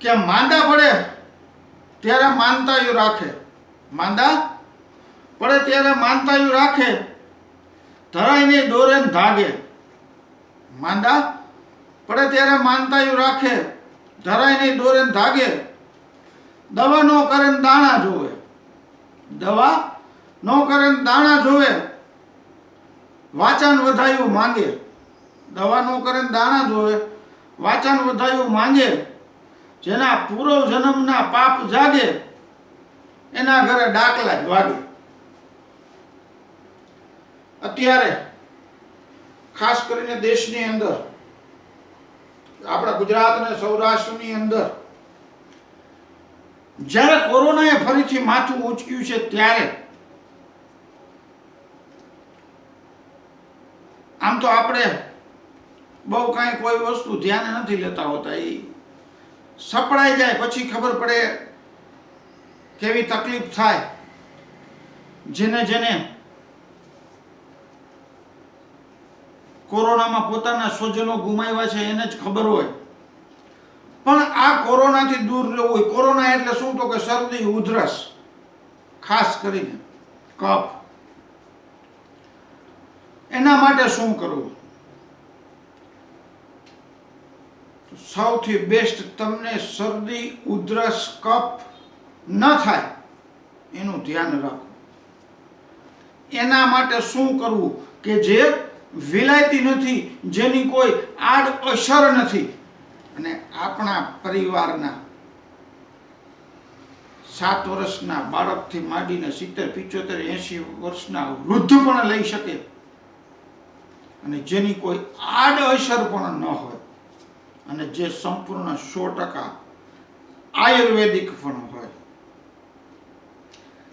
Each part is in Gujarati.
કે માંદા પડે ત્યારે માનતાયું રાખે. માંદા પડે ત્યારે માનતાયું રાખે. ધરાઈને દોરે ધાગે. માંદા પડે ત્યારે માનતાયું રાખે. ધરાઈને દોરે ધાગે. દવા નો કરે દાણા જોવે. દવા નો કરે દાણા જોવે. વાચન વધાયું માંગે. દવા નો કરે દાણા જોવે. વાચન વધાયું માંગે. જેના પૂર્વ જન્મના પાપ જાગે, એના ઘરે ડાકલા જ વાગે. અત્યારે, ખાસ કરીને દેશની અંદર, આપણા ગુજરાત અને સૌરાષ્ટ્રની અંદર, જ્યારે કોરોનાએ ફરીથી માથું ઉચક્યું છે ત્યારે, આમ તો આપણે બહુ કાંઈ કોઈ વસ્તુ ધ્યાને નથી લેતા હોતા એ સપડાઈ જાય, પછી ખબર પડે કેવી તકલીફ થાય. જેને જેને કોરોનામાં પોતાના સ્વજનો ગુમાવ્યા છે, એને જ ખબર હોય. પણ આ કોરોનાથી દૂર રહેવું હોય. કોરોના એટલે શું તો કે શરદી, ઉધરસ, ખાસ કરીને કફ. એના માટે શું કરવું? સૌથી બેસ્ટ તમને શરદી, ઉધરસ, કફ ન થાય, એનું ધ્યાન રાખો એના માટે શું કરવું? કે જે વિલાયતી નથી, જેની કોઈ આડ અસર નથી. અને આપણા પરિવારના સાત વર્ષના બાળકથી માંડીને સિત્તેર, પિચોતેર, એંશી વર્ષના વૃદ્ધ પણ લઈ શકે. અને જેની કોઈ આડ અસર પણ ન હોય. અને જે સંપૂર્ણ સો ટકા આયુર્વેદિક પણ હોય.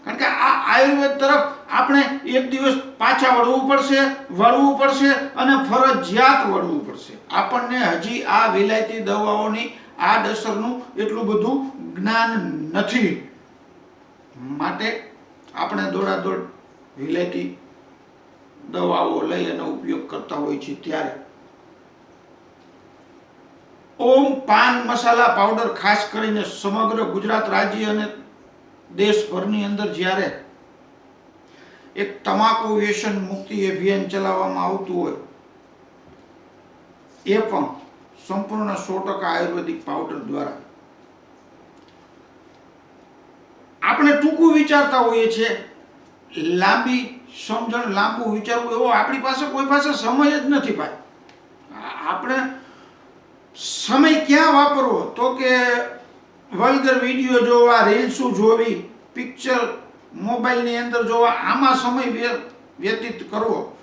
કારણ કે આ આયુર્વેદ તરફ આપણે એક દિવસ પાછા વળવું પડશે વળવું પડશે અને ફરજિયાત વળવું પડશે. આપણને હજી આ વિલાયતી દવાઓની આડઅસરનું એટલું બધું જ્ઞાન નથી. માટે આપણે દોડાદોડ વિલાયતી દવાઓ લઈ અને ઉપયોગ કરતા હોય છે ત્યારે. ઓમ પાન મસાલા પાવડર ખાસ કરીને સમગ્ર ગુજરાત રાજ્ય અને દેશભરની અંદર જ્યારે એક તમાકુ વ્યસન મુક્તિ અભિયાન ચલાવવામાં આવતું હોય, એ પણ સંપૂર્ણ સો ટકા આયુર્વેદિક પાવડર દ્વારા. આપણે ટૂંકું વિચારતા હોઈએ છીએ, લાંબી સમજણ, લાંબુ વિચારવું એવો આપણી પાસે કોઈ પાસે સમય જ નથી ભાઈ. આપણે સમય ક્યાં વાપરવો? તો કે વલ્ગર વીડિયો જોવા રીલ્સો જોવી પિક્ચર મોબાઈલની અંદર જોવા, આમાં સમય વ્ય- વ્યતીત કરવો.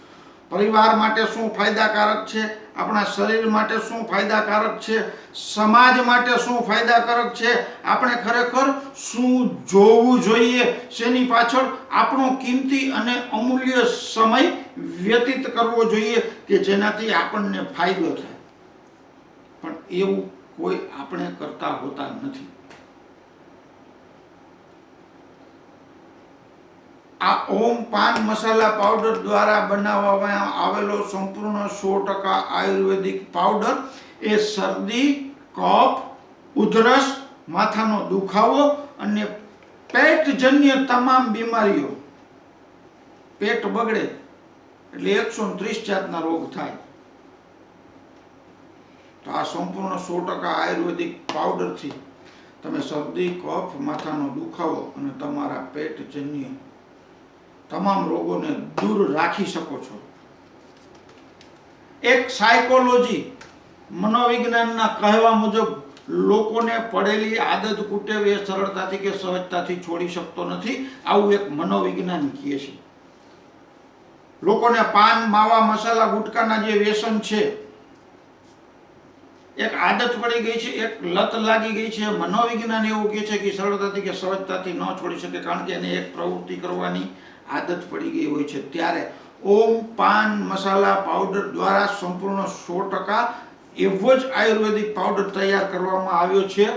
પરિવાર માટે શું ફાયદાકારક છે? આપણા શરીર માટે શું ફાયદાકારક છે? સમાજ માટે શું ફાયદાકારક છે? આપણે ખરેખર શું જોવું જોઈએ? શેની પાછળ આપણો કિંમતી અને અમૂલ્ય સમય વ્યતીત કરવો જોઈએ કે જેનાથી આપણને ફાયદો થાય? એવું કોઈ આપણે કરતા હોતા નથી. આ ઓમ પાન મસાલા પાવડર દ્વારા બનાવવામાં આવેલો સંપૂર્ણ સો ટકા આયુર્વેદિક પાવડર એ શરદી, કફ, ઉધરસ, માથાનો દુખાવો અને પેટજન્ય તમામ બીમારીઓ. પેટ બગડે એટલે એકસો ત્રીસ જાતના રોગ થાય. તો આ સંપૂર્ણ સો ટકા આયુર્વેદિક પાવડરથી તમે શરદી, કફ, માથાનો દુખાવો અને તમારા પેટજન્ય તમામ રોગોને દૂર રાખી શકો છો. એક સાયકોલોજી મનોવિજ્ઞાનના કહેવા મુજબ લોકોને પડેલી આદત કુટેવ એ સરળતાથી કે સહજતાથી છોડી શકતો નથી. આવું એક મનોવિજ્ઞાન કહે છે. લોકોને પાન, માવા, મસાલા, ગુટકાના જે વ્યસન છે એક આદત પડી ગઈ છે, એક લત લાગી ગઈ છે. મનોવિજ્ઞાન એવું કહે છે કે સરળતાથી કે સહજતાથી ન છોડી શકે, કારણ કે એને એક પ્રવૃત્તિ કરવાની આદત પડી ગઈ હોય છે. ત્યારે ઓમ પાન મસાલા પાવડર દ્વારા સંપૂર્ણ સો ટકા એવો જ આયુર્વેદિક પાવડર તૈયાર કરવામાં આવ્યો છે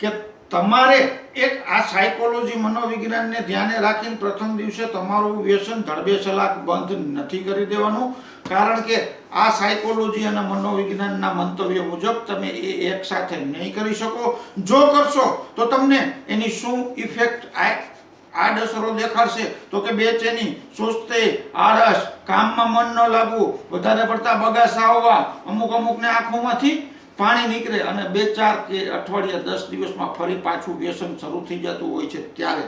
કે તમારે એક આ સાયકોલોજી મનોવિજ્ઞાનને ધ્યાને રાખીને પ્રથમ દિવસે તમારું વ્યસન ધડબે સલાક બંધ નથી કરી દેવાનું. કારણ કે આ સાયકોલોજી અને મનોવિજ્ઞાનના મંતવ્ય મુજબ તમે એ એક સાથે નહીં કરી શકો. જો કરશો, તો તમને એની શું ઇફેક્ટ આડઅસરો દેખાડશે? તો કે બેચેની સુસ્તી, આળસ, કામમાં મન ન લાગવું, વધારે પડતા બગાસા આવવા, અમુક અમુકને આંખોમાંથી પાણી નીકળે અને બે ચાર કે અઠવાડિયા દસ દિવસમાં ફરી પાછું વ્યસન શરૂ થઈ જતું હોય છે ત્યારે.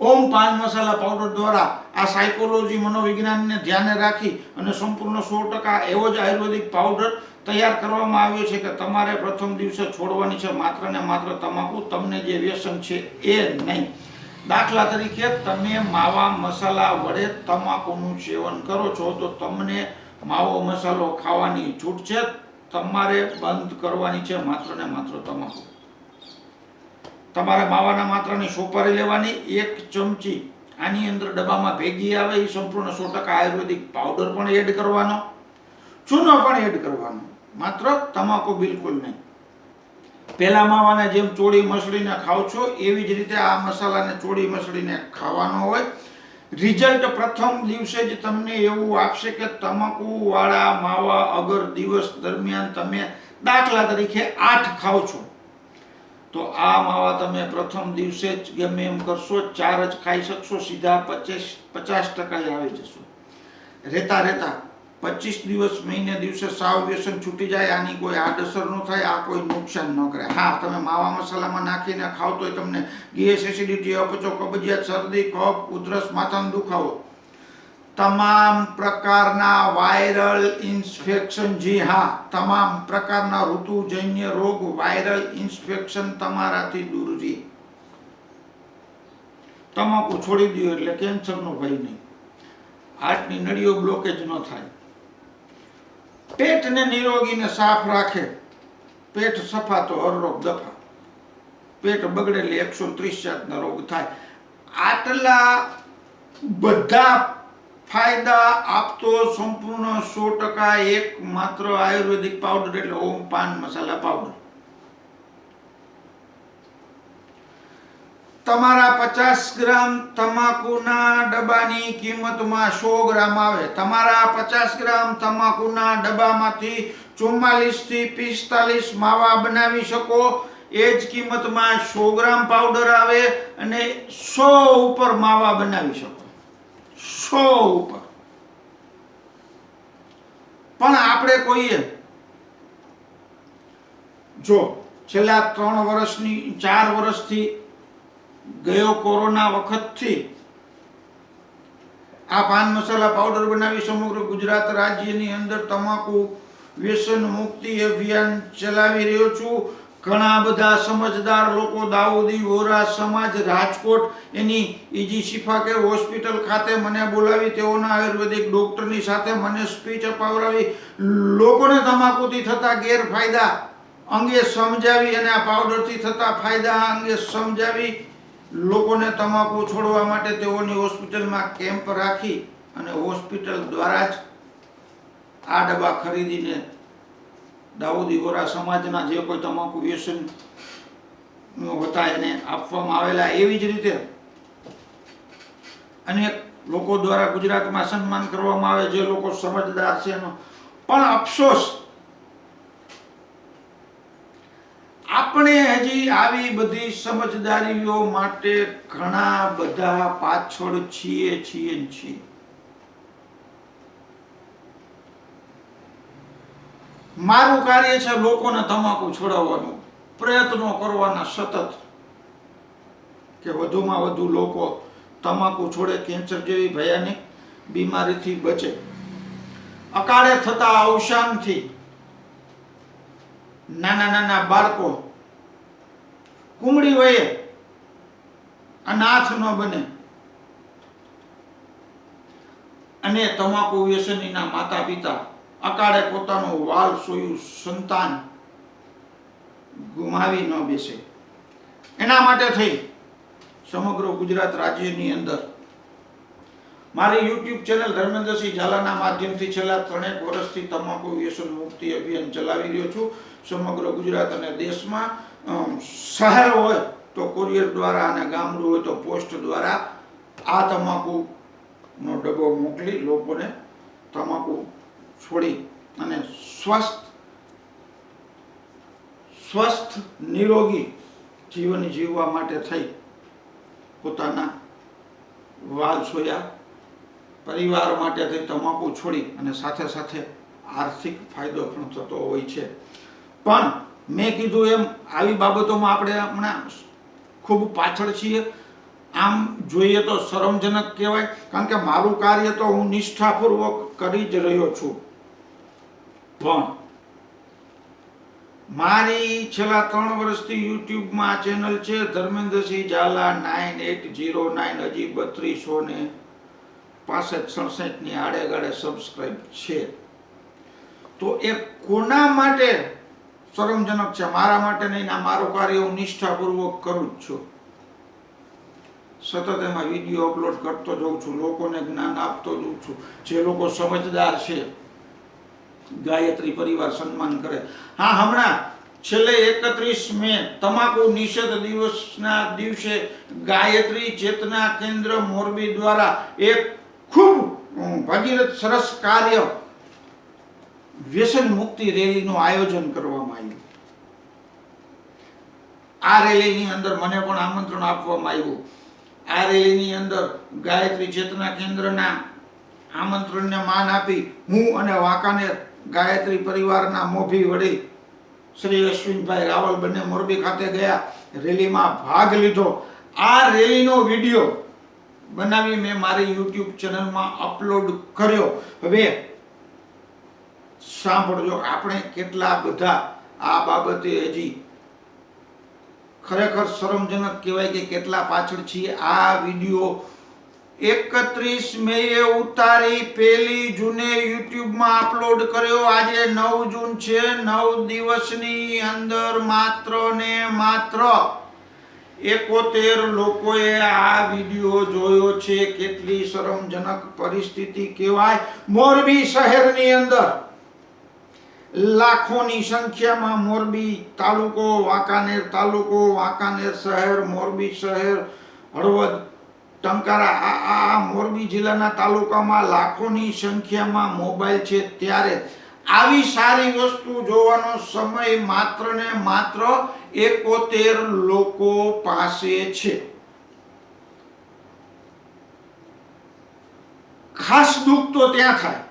ઓમ પાન મસાલા પાવડર દ્વારા આ સાયકોલોજી મનોવિજ્ઞાનને ધ્યાને રાખી અને સંપૂર્ણ સો ટકા એવો જ આયુર્વેદિક પાવડર તૈયાર કરવામાં આવ્યો છે કે તમારે પ્રથમ દિવસે છોડવાની છે માત્ર ને માત્ર તમાકુ, તમને જે વ્યસન છે એ નહીં. દાખલા તરીકે તમે માવા મસાલા વડે તમાકુનું સેવન કરો છો તો તમને માવો મસાલો ખાવાની છૂટ છે. તમારે બંધ કરવાની છે માત્ર ને માત્ર તમાકુ. તમારે માવાના માત્રાની સોપારી લેવાની એક ચમચી આની અંદર ડબ્બામાં ભેગી આવે, એ સંપૂર્ણ સો ટકા આયુર્વેદિક પાવડર પણ એડ કરવાનો. ચૂનો પણ એડ કરવાનો. માત્ર તમાકુ બિલકુલ નહીં. પહેલા માવાને જેમ ચોળી મસળીને ખાવ છો, એવી જ રીતે આ મસાલાને ચોળી મસળીને ખાવાનો હોય. રિઝલ્ટ પ્રથમ દિવસે જ તમને એવું આપશે કે તમાકુવાળા માવા અગર દિવસ દરમિયાન તમે દાખલા તરીકે આઠ ખાવ છો. તો આ માવા તમે પ્રથમ દિવસે જ ગમે એમ કરશો, ચાર જ ખાઈ શકશો, સીધા પચીસ, પચાસ ટકા આવી જશો. રહેતા રહેતા પચીસ દિવસ મહિને દિવસે સાવ વ્યસન છૂટી જાય, આની કોઈ આડઅસર ન થાય, આ કોઈ નુકસાન ન કરે. હા, તમે માવા મસાલામાં નાખીને ખાવ તોય તમને ગેસ, એસિડિટી, અપચો, કબજિયાત, શરદી, કફ, ઉધરસ, માથાનો દુખાવો તમામ પ્રકારના વાયરલ ઇન્ફેક્શન, જી હા, તમામ પ્રકારના ઋતુજન્ય રોગ વાયરલ ઇન્ફેક્શન તમારાથી દૂર રહે. તમાકુ છોડી દો એટલે કેન્સરનો ભય નહીં. હાર્ટની નળીઓ બ્લોકેજ ન થાય. પેટને નિરોગીને સાફ રાખે. પેટ સફા તો હરરોગ દફા. પેટ બગડે એટલે એકસો ત્રીસ જાતના રોગ થાય. આટલા બધા ફાયદા આપતો સંપૂર્ણ સો ટકા એક માત્ર આયુર્વેદિક પાવડર એટલે ઓમ પાન મસાલા પાવડર તમારા પચાસ ગ્રામ તમાકુના ડબ્બાની કિંમતમાં સો ગ્રામ આવે. તમારા પચાસ ગ્રામ તમાકુના ડબ્બામાંથી ચુમ્માલીસથી પિસ્તાલીસ માવા બનાવી શકો. એ જ કિંમતમાં સો ગ્રામ પાવડર આવે અને સો ઉપર માવા બનાવી શકો. સો ઉપર પણ આપણે કોઈએ? જો છેલ્લા ત્રણ વર્ષની, ચાર વર્ષથી ગયો કોરોના વખતથી આ પાન મસાલા પાવડર બનાવી સમગ્ર ગુજરાત રાજ્યની અંદર તમાકુ, વ્યસન મુક્તિ અભિયાન ચલાવી રહ્યો છું. ઘણા બધા સમજદાર લોકો, દાઉદી વોરા સમાજ, રાજકોટ, એની ઈજી શિફાકે હોસ્પિટલ ખાતે મને બોલાવી, તેઓના આયુર્વેદિક ડોક્ટરની સાથે મને સ્પીચ અપાવડાવી, લોકોને તમાકુથી થતા ગેરફાયદા અંગે સમજાવી અને આ પાવડરથી થતા ફાયદા અંગે સમજાવી, લોકોને તમાકુ છોડવા માટે તેઓની હોસ્પિટલમાં કેમ્પ રાખી અને હોસ્પિટલ દ્વારા જ આ ડબ્બા ખરીદીને દાઉદી વોરા સમાજના જે કોઈ તમાકુ વ્યસન હતા એને આપવામાં આવેલા એવી જ રીતે અનેક લોકો દ્વારા ગુજરાતમાં સન્માન કરવામાં આવે, જે લોકો સમજદાર છે એનો. પણ અફસોસ, આપણે હજી આવી બધી સમજદારીઓ માટે ઘણા બધા પાછળ છીએ છીએ છીએ. મારું કાર્ય છે લોકોને તમાકુ છોડાવવાનું. પ્રયત્નો કરવાના સતત. કે વધુમાં વધુ લોકો તમાકુ છોડે, કેન્સર જેવી ભયાનક બીમારીથી બચે. અકાળે થતા અવસાનથી નાના નાના બાળકો કુમળી વયે અનાથ ન બને. અને તમાકુ વ્યસનીના માતા પિતા અકાળે પોતાનું વાલ સોયું સંતાન ગુમાવી ન બેસે. એના માટે થઈ સમગ્ર ગુજરાત રાજ્યની અંદર મારી યુટ્યુબ ચેનલ ધર્મેન્દ્રસિંહ ઝાલાના માધ્યમથી છેલ્લા ત્રણેક વર્ષથી તમાકુ વ્યસન મુક્તિ અભિયાન ચલાવી રહ્યો છું. સમગ્ર ગુજરાત અને દેશમાં શહેર હોય તો કુરિયર દ્વારા અને ગામડું હોય તો પોસ્ટ દ્વારા આ તમાકુનો ડબ્બો મોકલી લોકોને તમાકુ છોડી અને સ્વસ્થ સ્વસ્થ નિરોગી જીવન જીવવા માટે થઈ પોતાના વાલ સોયા, પરિવાર માટે થઈ તમાકુ છોડી અને સાથે સાથે આર્થિક ફાયદો પણ થતો હોય છે. પણ મેં કીધું એમ, આવી બાબતોમાં આપણે હમણાં ખૂબ પાછળ છીએ. આમ જોઈએ તો શરમજનક કહેવાય, કારણ કે મારું કાર્ય તો હું નિષ્ઠાપૂર્વક કરી જ રહ્યો છું. પણ મારી છેલ્લા ત્રણ વર્ષથી યુટ્યુબમાં ચેનલ છે, Dharmendrasinh Zala nine eight zero nine, હજી બત્રીસો ને પાસઠ સડસઠની આડેગાડે સબસ્ક્રાઇબ છે. તો એ કોના માટે શરમજનક છે? મારા માટે નહીં, ના, મારું કાર્ય હું નિષ્ઠાપૂર્વક કરું જ છું. સતત એમાં વીડિયો અપલોડ કરતો જઉં છું, લોકોને જ્ઞાન આપતો જઉં છું. જે લોકો સમજદાર છે ગાયત્રી પરિવાર સન્માન કરે. હા, હમણાં છેલ્લે એકત્રીસ મે તમાકુ નિષેધ દિવસના દિવસે ગાયત્રી ચેતના કેન્દ્ર મોરબી દ્વારા એક ખૂબ ભગીરથ સરસ કાર્ય વ્યસન મુક્તિ રેલીનું આયોજન કરવામાં આવ્યું. આ રેલીની અંદર મને પણ આમંત્રણ આપવામાં આવ્યું. આ રેલીની અંદર ગાયત્રી ચેતના કેન્દ્રના આમંત્રણને માન આપી હું અને વાંકાનેર ગાયત્રી પરિવારના મોભી વડી શ્રી અશ્વિનભાઈ રાવલ બંને મોરબી ખાતે ગયા. રેલીમાં ભાગ લીધો. આ રેલીનો વીડિયો બનાવી મેં મારી યુટ્યુબ ચેનલમાં અપલોડ કર્યો. હવે સાંભળજો, આપણે કેટલા બધા આ બાબતે હજી ખરેખર શરમજનક કહેવાય કે કેટલા પાછળ છીએ. આ વીડિયો એકત્રીસ મેએ ઉતારી પહેલી જૂને યુટ્યુબમાં અપલોડ કર્યો. આજે નવ જૂન છે. નવ દિવસની અંદર માત્ર ને માત્ર એકોતેર લોકોએ આ વીડિયો જોયો છે. કેટલી શરમજનક પરિસ્થિતિ કહેવાય. મોરબી શહેરની અંદર લાખોની સંખ્યામાં મોરબી તાલુકો, વાંકાનેર તાલુકો, વાંકાનેર શહેર, મોરબી શહેર, હળવદ ટંકારા, આ આ મોરબી જિલ્લાના તાલુકામાં લાખોની સંખ્યામાં મોબાઈલ છે ત્યારે આવી સારી વસ્તુ જોવાનો સમય માત્ર ને માત્ર એકોતેર લોકો પાસે છે. ખાસ દુઃખ તો ત્યાં થાય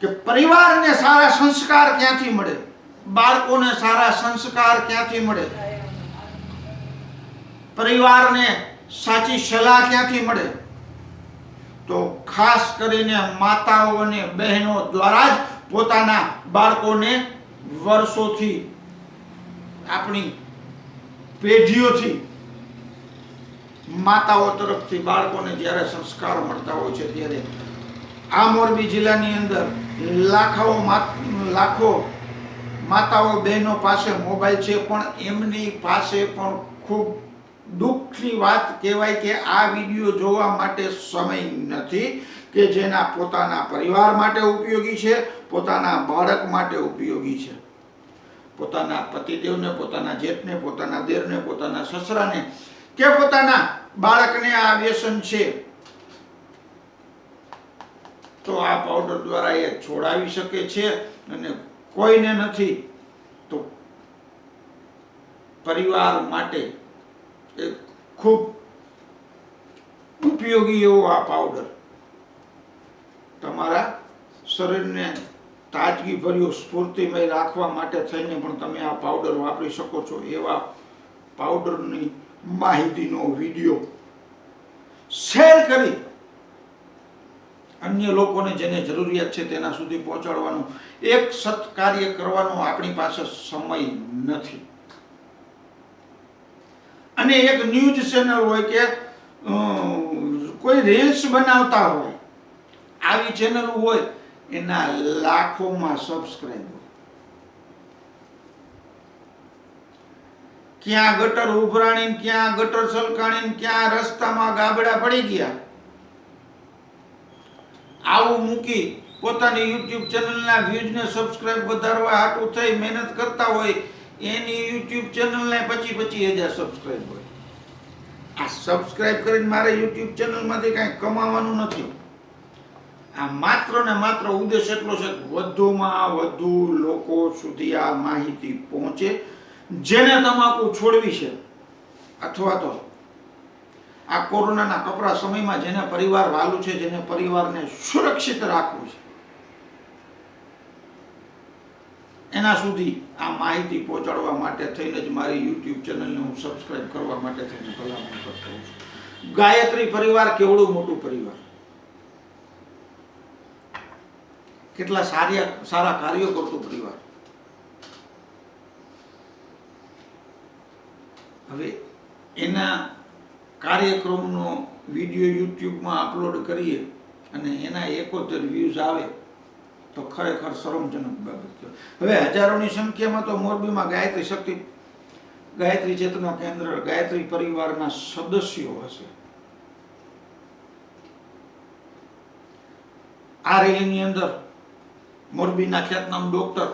કે પરિવારને સારા સંસ્કાર ક્યાંથી મળે? બાળકોને સારા સંસ્કાર ક્યાંથી મળે? પરિવારને સાચી સલાહ ક્યાંથી મળે? તો ખાસ કરીને માતાઓ અને બહેનો દ્વારા જ પોતાના બાળકોને વર્ષોથી આપણી પેઢીઓથી માતાઓ તરફથી બાળકોને જ્યારે સંસ્કાર મળતા હોય છે ત્યારે આ મોરબી જિલ્લાની અંદર લાખો લાખો માતાઓ બહેનો પાસે મોબાઈલ છે પણ એમની પાસે પણ ખૂબ દુઃખની વાત કહેવાય કે આ વીડિયો જોવા માટે સમય નથી કે જેના પોતાના પરિવાર માટે ઉપયોગી છે, પોતાના બાળક માટે ઉપયોગી છે. પોતાના પતિદેવને, પોતાના જેઠને, પોતાના દેરને, પોતાના સસરાને કે પોતાના બાળકને આ વ્યસન છે, તો આ પાવડર દ્વારા એ છોડાવી શકે છે અને કોઈને નથી. તો પરિવાર માટે એક ખૂબ ઉપયોગી એવો આ પાવડર તમારા શરીરને તાજગી ભર્યું, સ્ફૂર્તિમય રાખવા માટે થઈને પણ તમે આ પાવડર વાપરી શકો છો. એવા પાવડરની માહિતીનો વીડિયો શેર કરી અન્ય લોકોને જેને જરૂરિયાત છે તેના સુધી પહોંચાડવાનું. એક સત્કાર્ય કરવાનો આપણી પાસે સમય નથી. અને એક ન્યૂઝ ચેનલ હોય કે કોઈ રીલ્સ બનાવતા હોય, આવી ચેનલ હોય, એના લાખોમાં સબસ્ક્રાઈબ ક્યાં ગટર ઉભરાણી ક્યાં ગટર સલકાણી ક્યાં રસ્તામાં ગાબડા પડી ગયા. આવું મૂકી પોતાની યુટ્યુબ ચેનલના વ્યૂઝને સબસ્ક્રાઇબ વધારવા હાટું થઈ મહેનત કરતા હોય એની યુટ્યુબ ચેનલને પચી પચી હજાર સબસ્ક્રાઈબ હોય. આ સબસ્ક્રાઈબ કરીને મારે યુટ્યુબ ચેનલમાંથી કાંઈ કમાવાનું નથી. આ માત્ર ને માત્ર ઉદ્દેશ એટલો છે કે વધુમાં વધુ લોકો સુધી આ માહિતી પહોંચે, જેને તમાકુ છોડવી છે. અથવા તો આ કોરોનાના કપરા સમયમાં જેને પરિવાર વાલું છે, જેને પરિવારને સુરક્ષિત રાખવું છે. એના સુધી આ માહિતી પહોંચાડવા માટે થઈને જ મારી યુટ્યુબ ચેનલને હું સબસ્ક્રાઇબ કરવા માટે થઈને ભલામણ કરતો હોઉં છું. ગાયત્રી પરિવાર કેવડું મોટું પરિવાર? કેટલા સારા સારા કાર્યો કરતું પરિવાર? હવે એના કાર્યક્રમનો વીડિયો યુટ્યુબમાં અપલોડ કરીએ અને એના એકોતેર વ્યૂઝ આવે તો ખરેખર શરમજનક બાબત કહેવાય હવે હજારોની સંખ્યામાં તો મોરબીમાં ગાયત્રી શક્તિ, ગાયત્રી ચેતના કેન્દ્ર, ગાયત્રી પરિવારના સદસ્યો હશે. આ રેલીની અંદર મોરબીના ખ્યાતનામ ડોક્ટર,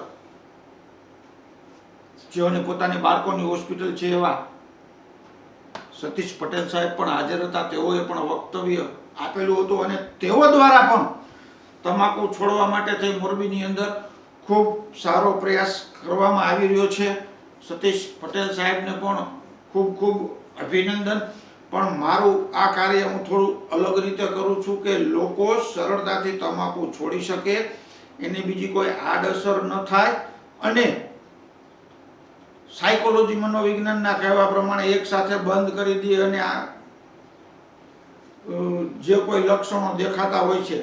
જેઓને પોતાની બાળકોની હોસ્પિટલ છે એવા સતીશ પટેલ સાહેબ પણ હાજર હતા. તેઓએ પણ વક્તવ્ય આપેલું હતું અને તેઓ દ્વારા પણ તમાકુ છોડવા માટે થઈ મોરબીની અંદર ખૂબ સારો પ્રયાસ કરવામાં આવી રહ્યો છે. સતીશ પટેલ સાહેબને પણ ખૂબ ખૂબ અભિનંદન. પણ મારું આ કાર્ય હું થોડું અલગ રીતે કરું છું કે લોકો સરળતાથી તમાકુ છોડી શકે, એની બીજી કોઈ આડઅસર ન થાય. અને સાયકોલોજી મનોવિજ્ઞાનના કહેવા પ્રમાણે એક સાથે બંધ કરી દે અને આ જે કોઈ લક્ષણો દેખાતા હોય છે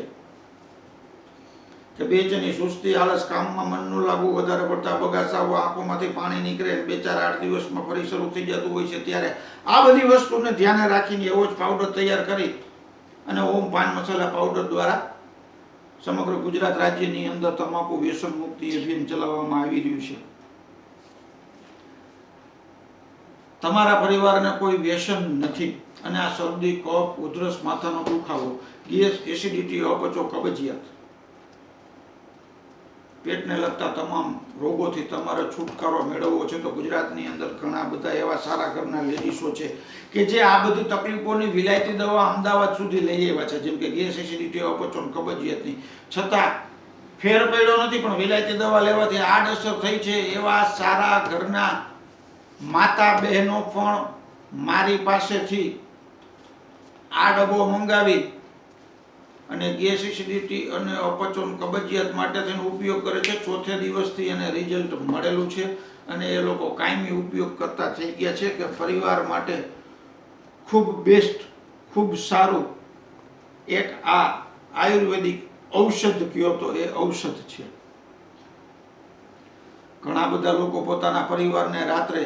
કે બેચેની સુસ્તી આળસ કામમાં મન ન લાગવું, વધારે પડતા બગાસાઓ આંખોમાંથી પાણી નીકળે, બે ચાર આઠ દિવસમાં ફરી શરૂ થઈ જતું હોય છે ત્યારે. આ બધી વસ્તુને ધ્યાને રાખીને એવો જ પાવડર તૈયાર કરી અને ઓમ પાન મસાલા પાવડર દ્વારા સમગ્ર ગુજરાત રાજ્યની અંદર તમાકુ, વ્યસન મુક્તિ અભિયાન ચલાવવામાં આવી રહ્યું છે. તમારા પરિવારને કોઈ વ્યસન નથી અને આ શરદી, કફ, ઉધરસ, માથાનો દુખાવો, ગેસ, એસિડિટી, અપચો, કબજિયાત. પેટને લગતા તમામ રોગોથી તમારે છુટકારો મેળવવો છે તો ગુજરાતની અંદર ઘણા બધા એવા સારા ઘરના લેડીસો છે કે જે આ બધી તકલીફોની વિલાયતી દવા અમદાવાદ સુધી લઈ આવ્યા છે. જેમ કે ગેસ એસિડિટી અપચો ને કબજિયાતની. છતાં ફેર પડ્યો નથી, પણ વિલાયતી દવા લેવાથી આડઅસર થઈ છે એવા સારા ઘરના માતા બહેનો પણ મારી પાસેથી આ ડબ્બો મંગાવી અને ગેસ એસિડિટી અને અપચોન કબજિયાત માટે તેનો ઉપયોગ કરે છે. ચોથે દિવસથી એને રિઝલ્ટ મળેલું છે અને એ લોકો કાયમી ઉપયોગ કરતા થઈ ગયા છે કે પરિવાર માટે ખૂબ બેસ્ટ, ખૂબ સારું એક આ આયુર્વેદિક ઔષધ કયો તો એ ઔષધ છે. ઘણા બધા લોકો પોતાના પરિવારને રાત્રે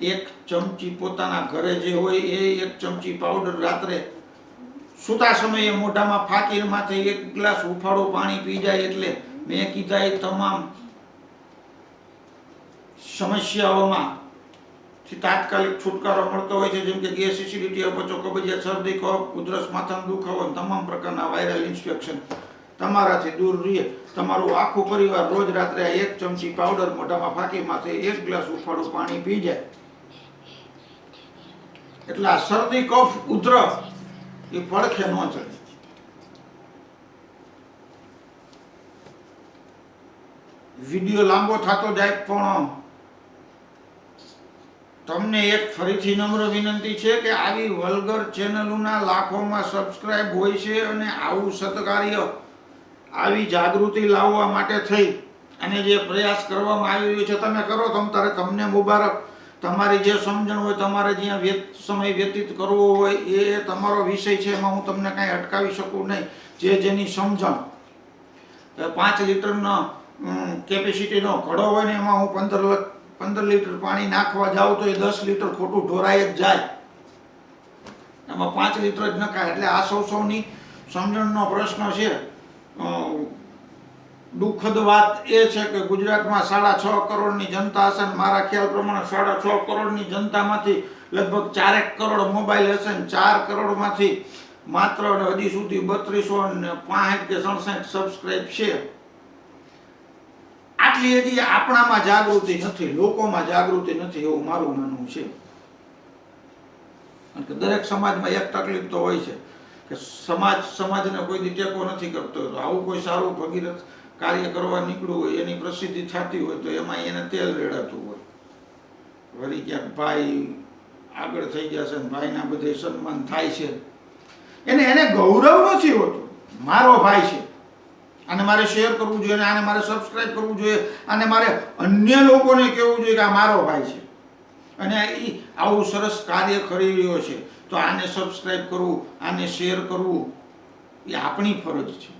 એક ચમચી પોતાના ઘરે જે હોય એ એક ચમચી પાવડર રાત્રે સૂતા સમયે મોઢામાં ફાકીરમાંથી એક ગ્લાસ ઉફાળો પાણી પી જાય એટલે મેં કીધા એ તમામ સમસ્યાઓમાં તાત્કાલિક છુટકારો મળતો હોય છે. જેમ કે ગેસ, એસિડિટી, અપચો, કબજિયાત, શરદી કફ ઉધરસ, માથાનો દુખાવો તમામ પ્રકારના વાયરલ ઇન્ફેક્શન તમારાથી દૂર રહીએ. તમારું આખું પરિવાર રોજ રાત્રે એક ચમચી પાવડર મોઢામાં ફાંકીમાંથી એક ગ્લાસ ઉફાળું પાણી પી જાય. એટલે આ શરદી, કફ, ઉધરસ એ પડખે ન ચડી. વીડિયો લાંબો થતો જાય પણ તમને એક ફરીથી નમ્ર વિનંતી છે કે આવી વલ્ગર ચેનલોના લાખોમાં સબસ્ક્રાઇબ હોય છે અને આવું સત્કાર્ય, આવી જાગૃતિ લાવવા માટે થઈ. અને જે પ્રયાસ કરવામાં આવી રહ્યો છે, તમે કરો તમ તારે, તમને મુબારક. તમારી જે સમજણ હોય, તમારે જ્યાં વ્યત, સમય વ્યતીત કરવો હોય, એ તમારો વિષય છે, એમાં હું તમને કાંઈ અટકાવી શકું નહીં. જે જેની સમજણ. પાંચ લીટરનો કેપેસિટીનો ઘડો હોય ને, એમાં હું પંદર પંદર લીટર પાણી નાખવા જાઉં તો એ દસ લીટર ખોટું ઢોરાય જ જાય. એમાં પાંચ લીટર જ નખાય. એટલે આ સૌ સૌની સમજણનો પ્રશ્ન છે. દુઃખદ વાત એ છે કે ગુજરાતમાં સાડા છ કરોડની જનતા હશે મારા ખ્યાલ પ્રમાણે સાડા છ કરોડની જનતામાંથી લગભગ ચારેક કરોડ મોબાઈલ હશે ને ચાર કરોડમાંથી માત્ર હજી સુધી બત્રીસો ને પાંસઠ કે સડસઠ સબસ્ક્રાઈબ છે. આટલી હજી આપણામાં જાગૃતિ નથી, લોકોમાં જાગૃતિ નથી એવું મારું માનવું છે. કે દરેક સમાજમાં એક તકલીફ તો હોય છે કે સમાજ, સમાજને કોઈ દી ટેકો નથી કરતો આવું કોઈ સારું ભગીરથ કાર્ય કરવા નીકળ્યું હોય, એની પ્રસિદ્ધિ થતી હોય, તો એમાં એને તેલ રેડાતું હોય. વળી ક્યાંક ભાઈ આગળ થઈ ગયા છે ભાઈના બધે સન્માન થાય છે. એને એને ગૌરવ નથી હોતું. મારો ભાઈ છે. આને મારે શેર કરવું જોઈએ અને આને મારે સબસ્ક્રાઇબ કરવું જોઈએ. અને મારે અન્ય લોકોને કહેવું જોઈએ કે આ મારો ભાઈ છે. અને એ આવું સરસ કાર્ય કરી રહ્યો છે. તો આને સબસ્ક્રાઇબ કરવું, આને શેર કરવું, એ આપણી ફરજ છે.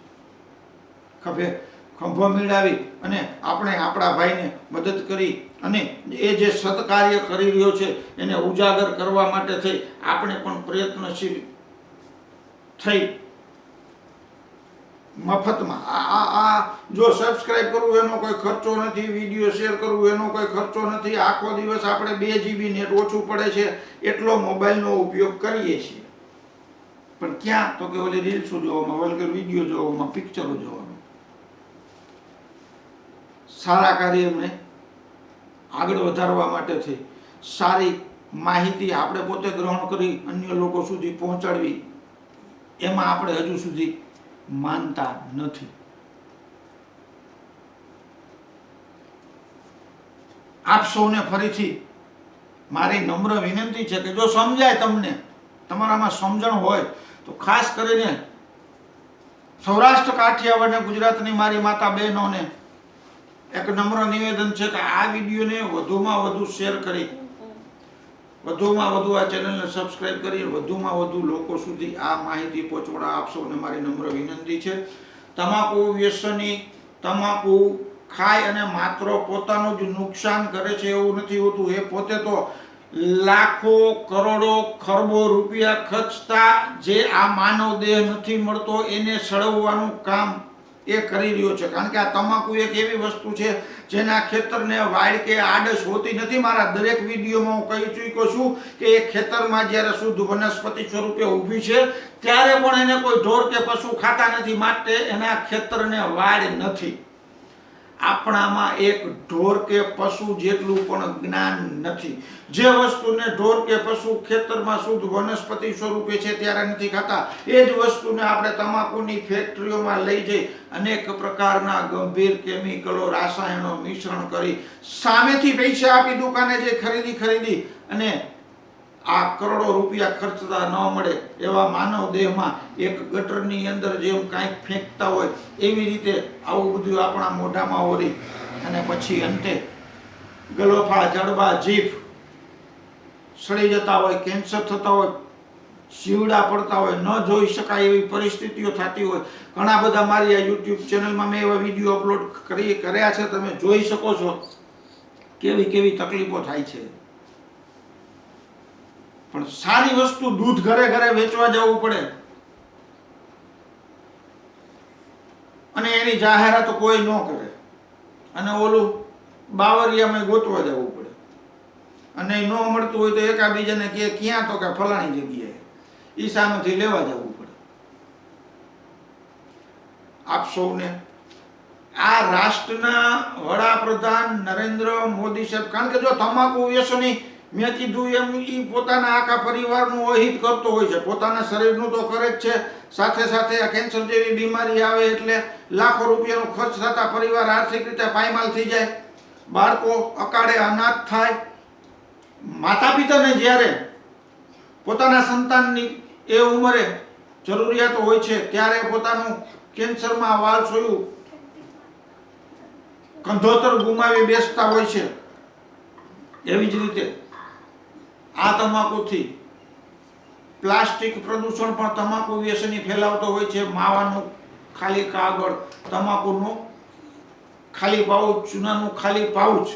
ખભે ખંભો મેળાવી અને આપણે આપણા ભાઈને મદદ કરી અને એ જે સત્કાર્ય કરી રહ્યો છે, એને ઉજાગર કરવા માટે થઈ, આપણે પણ પ્રયત્નશીલ થઈ. મફતમાં. આ આ જો સબસ્ક્રાઇબ કરવું એનો કોઈ ખર્ચો નથી વીડિયો શેર કરવું એનો કોઈ ખર્ચો નથી, આખો દિવસ આપણે બે જીબી નેટ ઓછું પડે છે, એટલો મોબાઈલનો ઉપયોગ કરીએ છીએ. પણ ક્યાં? તો કે ઓલી રીલ્સો જોવામાં વલગર વીડિયો જોવામાં પિક્ચરો જોવામાં. સારા કાર્યને આગળ વધારવા માટે છે. સારી માહિતી આપણે પોતે ગ્રહણ કરી અન્ય લોકો સુધી પહોંચાડવી, એમાં આપણે હજુ સુધી માનતા નથી. આપ સૌને ફરીથી મારી નમ્ર વિનંતી છે કે જો સમજાય તમને, તમારામાં સમજણ હોય, તો ખાસ કરીને સૌરાષ્ટ્ર કાઠિયાવાડ અને ગુજરાતની મારી માતા બહેનોને એક નમ્ર નિવેદન છે કે આ વિડીયોને વધુમાં વધુ શેર કરી, વધુમાં વધુ આ ચેનલને સબસ્ક્રાઇબ કરી, વધુમાં વધુ લોકો સુધી આ માહિતી પહોંચવાડા આપશો અને મારી નમ્ર વિનંતી છે. તમાકુ વ્યસની, તમાકુ ખાય અને માત્ર પોતાનું જ નુકસાન કરે છે એવું નથી હોતું. એ પોતે તો લાખો કરોડો ખરબો રૂપિયા ખર્ચતા જે આ માનવ દેહ નથી મળતો, એને સળવવાનું કામ એ કરી રહ્યો છે. કારણ કે આ તમાકુ એક એવી વસ્તુ છે જેના ખેતરને વાળ કે આડસ હોતી નથી. મારા દરેક વિડીયોમાં હું કહી ચૂક્યો છું કે એ ખેતરમાં જ્યારે શુદ્ધ વનસ્પતિ સ્વરૂપે ઊભી છે, ત્યારે પણ એને કોઈ ઢોર કે પશુ ખાતા નથી. માટે એના ખેતરને વાળ નથી. આપણામાં એક ઢોર કે પશુ જેટલું પણ જ્ઞાન નથી. જે વસ્તુને ઢોર કે પશુ ખેતરમાં શુદ્ધ વનસ્પતિ સ્વરૂપે છે ત્યારે નથી ખાતા. એ જ વસ્તુને આપણે તમાકુની ફેક્ટરીઓમાં લઈ જઈ અનેક પ્રકારના ગંભીર કેમિકલો, રાસાયણો મિશ્રણ કરી સામેથી પૈસા આપી દુકાને જે ખરીદી ખરીદી અને આ કરોડો રૂપિયા ખર્ચતા ન મળે એવા માનવ દેહમાં એક ગટરની અંદર જેમ કાંઈક ફેંકતા હોય એવી રીતે આવું બધું આપણા મોઢામાં ઓરી. અને પછી અંતે ગલોફા, જડબા, જીભ સડી જતા હોય, કેન્સર થતા હોય, શિવડા પડતા હોય, ન જોઈ શકાય એવી પરિસ્થિતિઓ થતી હોય. ઘણા બધા મારી આ યુટ્યુબ ચેનલમાં મેં એવા વીડિયો અપલોડ કરી કર્યા છે, તમે જોઈ શકો છો. કેવી કેવી તકલીફો થાય છે. પણ સારી વસ્તુ દૂધ ઘરે ઘરે વેચવા જવું પડે. અને એની જાહેરાત કોઈ ન કરે. અને ઓલું બાવરિયામાં ગોતવા જવું પડે. અને ન મળતું હોય તો એકાબીજાને કહે, ક્યાં તો કે ફલાણી જગ્યાએ. એ સામેથી લેવા જવું પડે. આપ સૌને આ રાષ્ટ્રના વડાપ્રધાન નરેન્દ્ર મોદી સાહેબ, કારણ કે જો તમાકુ વ્યસની મેં કીધું એમ એ પોતાના આખા પરિવારનું અહિત કરતો હોય છે. પોતાના શરીરનું તો કરે જ છે. સાથે સાથે આ કેન્સર જેવી બીમારી આવે એટલે લાખો રૂપિયાનો ખર્ચ થતા પરિવાર આર્થિક રીતે પાયમાલ થઈ જાય. બાળકો અકાળે અનાથ થાય. માતા પિતાને જ્યારે પોતાના સંતાનની એ ઉંમરે જરૂરિયાતો હોય છે, ત્યારે પોતાનું કેન્સરમાં વાલસોયું કંધોતર ગુમાવી બેસતા હોય છે. એવી જ રીતે આ તમાકુથી. પ્લાસ્ટિક પ્રદૂષણ પણ તમાકુ વ્યસની ફેલાવતો હોય છે. માવાનું ખાલી કાગળ, તમાકુનું ખાલી પાઉચ, ચૂનાનું ખાલી પાઉચ.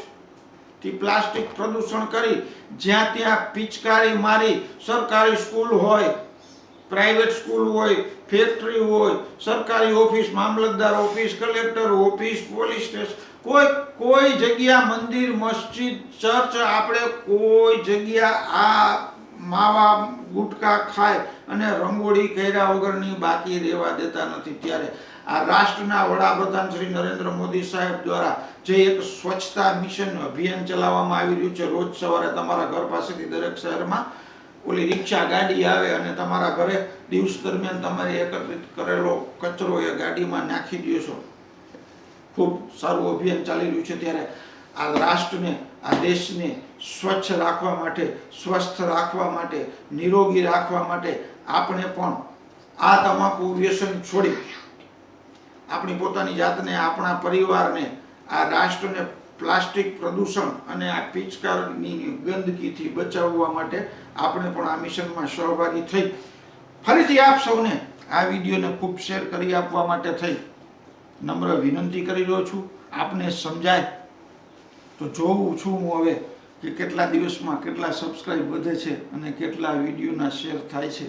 થી પ્લાસ્ટિક પ્રદૂષણ કરી જ્યાં ત્યાં પિચકારી મારી સરકારી સ્કૂલ હોય, પ્રાઇવેટ સ્કૂલ હોય, ફેક્ટરી હોય, સરકારી ઓફિસ, મામલતદાર office, collector office, police station કોઈ કોઈ જગ્યા મંદિર, મસ્જિદ, ચર્ચ આપણે કોઈ જગ્યા આ માવા ગુટકા ખાય અને રંગોળી કર્યા વગરની બાકી રહેવા દેતા નથી ત્યારે. આ રાષ્ટ્રના વડાપ્રધાન શ્રી નરેન્દ્ર મોદી સાહેબ દ્વારા જે એક સ્વચ્છતા મિશન અભિયાન ચલાવવામાં આવી રહ્યું છે, રોજ સવારે તમારા ઘર પાસેથી દરેક શહેરમાં ઓલી રિક્ષા ગાડી આવે અને તમારા ઘરે દિવસ દરમિયાન તમારે એકત્રિત કરેલો કચરો એ ગાડીમાં નાખી દો છો. ખૂબ સારું અભિયાન ચાલી રહ્યું છે ત્યારે આ રાષ્ટ્રને, આ દેશને સ્વચ્છ રાખવા માટે, સ્વસ્થ રાખવા માટે, નિરોગી રાખવા માટે આપણે પણ આ તમાકુ વ્યસન છોડી આપણી પોતાની જાતને, આપણા પરિવારને, આ રાષ્ટ્રને પ્લાસ્ટિક પ્રદૂષણ અને આ પિચકારની ગંદકીથી બચાવવા માટે આપણે પણ આ મિશનમાં સહભાગી થઈ. ફરીથી આપ સૌને આ વિડીયોને ખૂબ શેર કરી આપવા માટે થઈ. નમ્ર વિનંતી કરી રહ્યો છું. આપને સમજાય. તો જોઉં છું હું હવે કે કેટલા દિવસમાં કેટલા સબસ્ક્રાઇબ વધે છે અને કેટલા વિડીયોના શેર થાય છે.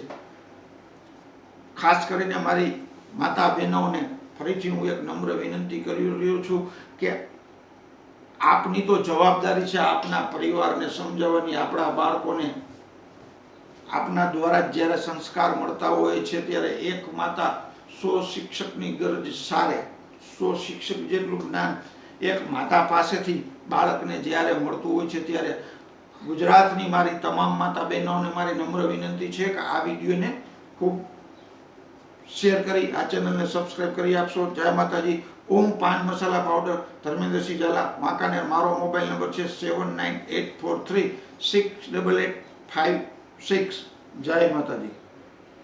ખાસ કરીને મારી માતા બહેનોને ફરીથી હું એક નમ્ર વિનંતી કરી રહ્યો છું કે આપની તો જવાબદારી છે આપના પરિવારને સમજાવવાની, આપણા બાળકોને આપના દ્વારા જ્યારે સંસ્કાર મળતા હોય છે, ત્યારે એક માતા સો શિક્ષકની ગરજ સારે. શિક્ષક જેટલું જ્ઞાન એક માતા પાસેથી બાળકને જ્યારે મળતું હોય છે ત્યારે ગુજરાતની મારી તમામ માતા બહેનોને મારી નમ્ર વિનંતી છે કે આ વિડીયોને ખૂબ શેર કરી, આ ચેનલને સબસ્ક્રાઇબ કરી આપશો. જય માતાજી. ઓમ પાન મસાલા પાવડર. ધર્મેન્દ્રસિંહ ઝાલા, વાંકાનેર. મારો મોબાઈલ નંબર છે seven nine eight four three six double eight five six. જય માતાજી.